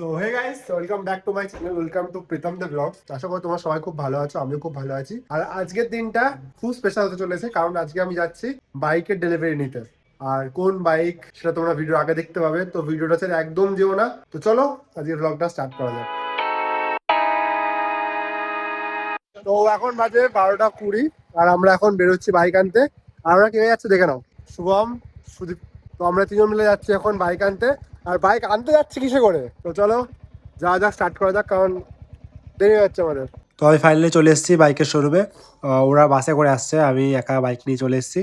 So hey guys welcome back to my channel welcome to Pritam the blog আশা করি তোমার সবাই খুব ভালো আছো, আমিও খুব ভালো আছি। আর আজকের দিনটা খুব স্পেশাল হতে চলেছে, কারণ আজকে আমি যাচ্ছি বাইকের ডেলিভারি নিতে। আর কোন বাইক সেটা তোমরা ভিডিও আগে দেখতে পাবে, তো ভিডিওটা ছেড়ে একদম যেও না। তো চলো আজকে ব্লগটা স্টার্ট করা যাক। তো এখন বাজে বারোটা কুড়ি, আর আমরা এখন বেরোচ্ছি বাইক আনতে। আর আমরা কে যাচ্ছে দেখে নাও। শুভম, সুদীপ। তো আমরা তিনজন মিলে যাচ্ছি এখন বাইক আনতে। আর বাইক আনতে যাচ্ছি কিসে করে? তো চলো যা যাক স্টার্ট করা যাক কারণ দেরি হয়ে যাচ্ছে আমাদের। তো আমি ফাইনালি চলে এসেছি বাইকের শোরুমে ওরা বাসে করে আসছে আমি একা বাইক নিয়ে চলে এসেছি।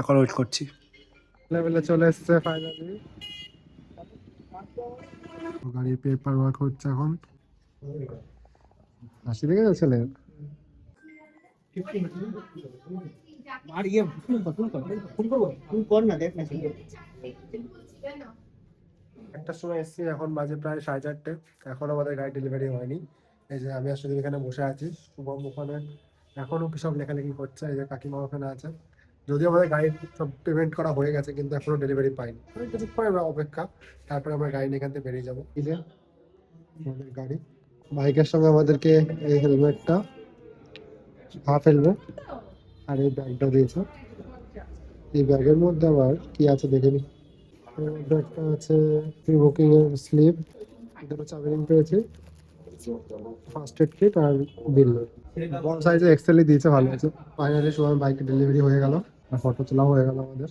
এখন ওয়েট করছি। লেভেলে চলে এসছে ফাইনালি গাড়ির পেপার ওয়ার্ক হচ্ছে এখন। হাসি দেখে যাচ্ছে ছেলে? আর ইয়ে ফোন কর ফোন কর ফোন কর না দেখ না একটা সময় এসেছি, এখন বাজে প্রায় সাড়ে চারটে। এখন আমাদের গাড়ি ডেলিভারি হয়নি। এই যে আমি আসলে এখানে বসে আছি, শুভম ওখানে। এখনও কি সব লেখালেখি করছে, এই যে কাকিমা ওখানে আছে। যদিও আমাদের গাড়ির সব পেমেন্ট করা হয়ে গেছে, কিন্তু এখনও ডেলিভারি পাইনি। কিছুক্ষণ অপেক্ষা। তারপরে আমরা গাড়ি এখান থেকে বেরিয়ে যাব। এই যে আমাদের গাড়ি। বাইকের সঙ্গে আমাদেরকে এই হেলমেটটা হাফ হেলমেট আর এই ব্যাগটা দিয়েছে। এই ব্যাগের মধ্যে আবার কি আছে দেখে নি। এর মধ্যে একটা আছে প্রি বুকিং এর স্লিপ দুটো চাবি রিং পেয়েছি ফার্স্ট এড কিট আর বিল বড় সাইজে এক্সেলই দিয়েছে ভালো আছে ফাইনালি সময় বাইক ডেলিভারি হয়ে গেল। ফটো তোলাও হয়ে গেল আমাদের।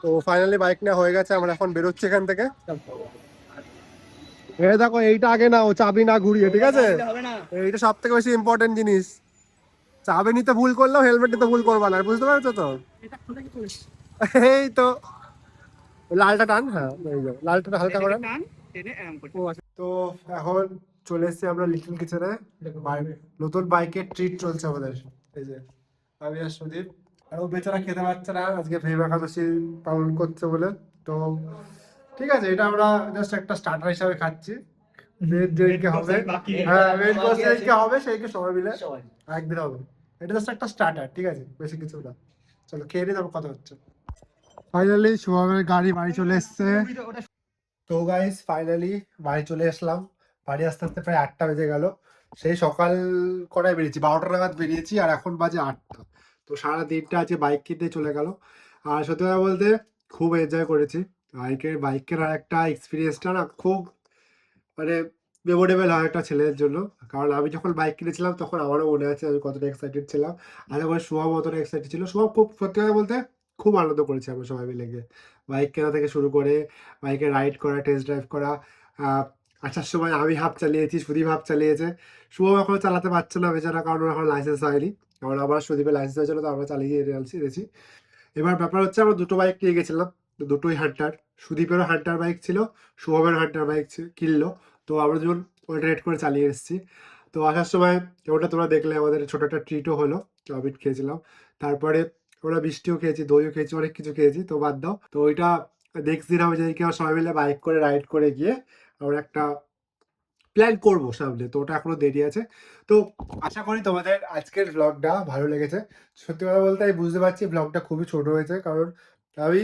তো ফাইনালি বাইক নেওয়া হয়ে গেছে আমরা এখন বেরোচ্ছি এখান থেকে। এই দেখো এইটা আগে না ও চাবি না ঘুরিয়ে ঠিক আছে? এইটা সব থেকে বেশি ইম্পর্টেন্ট জিনিস। চাবি নিতে ভুল করলেও হেলমেট নিতে ভুল করবা না বুঝতে পারছ তো? এই তো লালটা টান হ্যাঁ লালটা হালকা করে। টান টেনে এরম করতে ও আচ্ছা। তো এখন চলে এসেছি আমরা লিটল কিচেনে। নতুন বাইকের ট্রিট চলছে আমাদের। এই যে আমি আর সুদীপ। আর ও বেচারা খেতে পারছে না। আজকে ভেবে একাদশী পালন করছে বলে। তো ঠিক আছে এটা আমরা জাস্ট একটা স্টার্টার হিসাবে খাচ্ছি। মেন যেদিনকে হবে। হ্যাঁ মেন কোর্স যেদিনকে হবে সেইকে সবাই মিলে। একদিন হবে। এটা জাস্ট একটা স্টার্টার ঠিক আছে? বেশি কিছু না। চলো খেয়ে নিয়ে তারপর কথা হচ্ছে। ফাইনালি শুভমের গাড়ি, বাড়ি চলে এসছে। তো গাইস ফাইনালি বাড়ি চলে আসলাম। বাড়ি আস্তে আস্তে প্রায় আটটা বেজে গেল। সেই সকাল কটায় বেরিয়েছি? বারোটা নাগাদ বেরিয়েছি আর এখন বাজে আটটা। তো সারা দিনটা আজকে বাইক কিনতে চলে গেল। আর সত্যি কথা বলতে খুব এনজয় করেছি। বাইকের বাইকের আর একটা এক্সপিরিয়েন্সটা না খুব মানে মেমোরেবল হয় একটা ছেলের জন্য। কারণ আমি যখন বাইক কিনেছিলাম তখন আমারও মনে আছে আমি কতটা এক্সাইটেড ছিলাম। আর যখন শুভম অতটা এক্সাইটেড ছিল। শুভম খুব সত্যি কথা বলতে খুব আনন্দ করেছি আমরা সবাই মিলে গিয়ে। বাইক কেনা থেকে শুরু করে বাইকে রাইড করা টেস্ট ড্রাইভ করা আসার সময় আমি হাফ চালিয়েছি, সুদীপ হাফ চালিয়েছে। শুভম এখনও চালাতে পারছে না বেচারা কারণ এখন লাইসেন্স হয়নি। কারণ আমার সুদীপের লাইসেন্স হয়েছিল, তো আমরা চালিয়ে দিয়েছি এবার ব্যাপার হচ্ছে আমরা দুটো বাইক নিয়ে গেছিলাম দুটোই হান্টার সুদীপেরও হান্টার বাইক ছিল শুভমের হান্টার বাইক কিনলো। তো আমরা যখন অল্টারনেট করে চালিয়ে এসেছি। তো আসার সময় ওটা তোমরা দেখলে, আমাদের ছোট একটা ট্রিটও হলো চাউমিন খেয়েছিলাম। তারপরে আমরা বৃষ্টিও খেয়েছি, দইও খেয়েছি, অনেক কিছু খেয়েছি, তো বাদ দাও। তো ওইটা আমি যেদিনকে আমরা সবাই মিলে বাইক করে রাইড করে গিয়ে আমরা একটা প্ল্যান করব সামনে তো ওটা এখনও দেরি আছে। তো আশা করি তোমাদের আজকের ব্লগটা ভালো লেগেছে। সত্যি কথা বলতে আমি বুঝতে পারছি ব্লগটা খুবই ছোট হয়েছে, কারণ আমি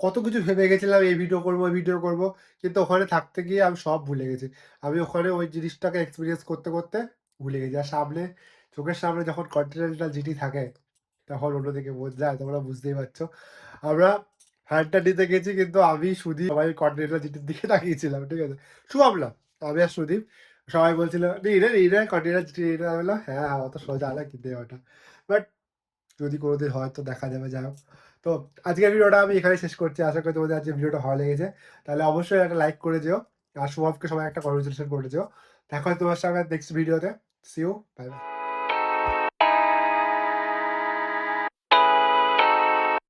কত কিছু ভেবে গেছিলাম, এই ভিডিও করব ভিডিও করব, কিন্তু ওখানে থাকতে গিয়ে আমি সব ভুলে গেছি। আমি ওখানে ওই জিনিসটাকে এক্সপিরিয়েন্স করতে করতে ভুলে গেছি। আর সামনে, চোখের সামনে যখন কন্টিনেন্টাল জিটি থাকে তখন অন্যদিকে বোঝা যায় তোমরা বুঝতেই পারছ। আমরা হারটা দিতে গেছি, কিন্তু আমি, সুদীপ সবাই কন্টিনেন্টাল জিটির দিকে তাকিয়েছিলাম, ঠিক আছে? শুভম না আমি আর সুদীপ সবাই বলছিল রে রে কন্টিনেন্টাল জিটি এটা হ্যাঁ হ্যাঁ অত সোজা না, কিনতে ওটা বাট যদি কোনোদিন হয় তো দেখা যাবে, যাই তো আজকের ভিডিওটা আমি এখানে শেষ করছি। আশা করি তোমাদের আজকে ভিডিওটা ভালো লেগেছে। তাহলে অবশ্যই একটা লাইক করে যেও আর শুভমকে সবাই একটা কনভারসেশন করে যেও। দেখা হয় তোমার সঙ্গে নেক্সট ভিডিওতে সিও বাই বাই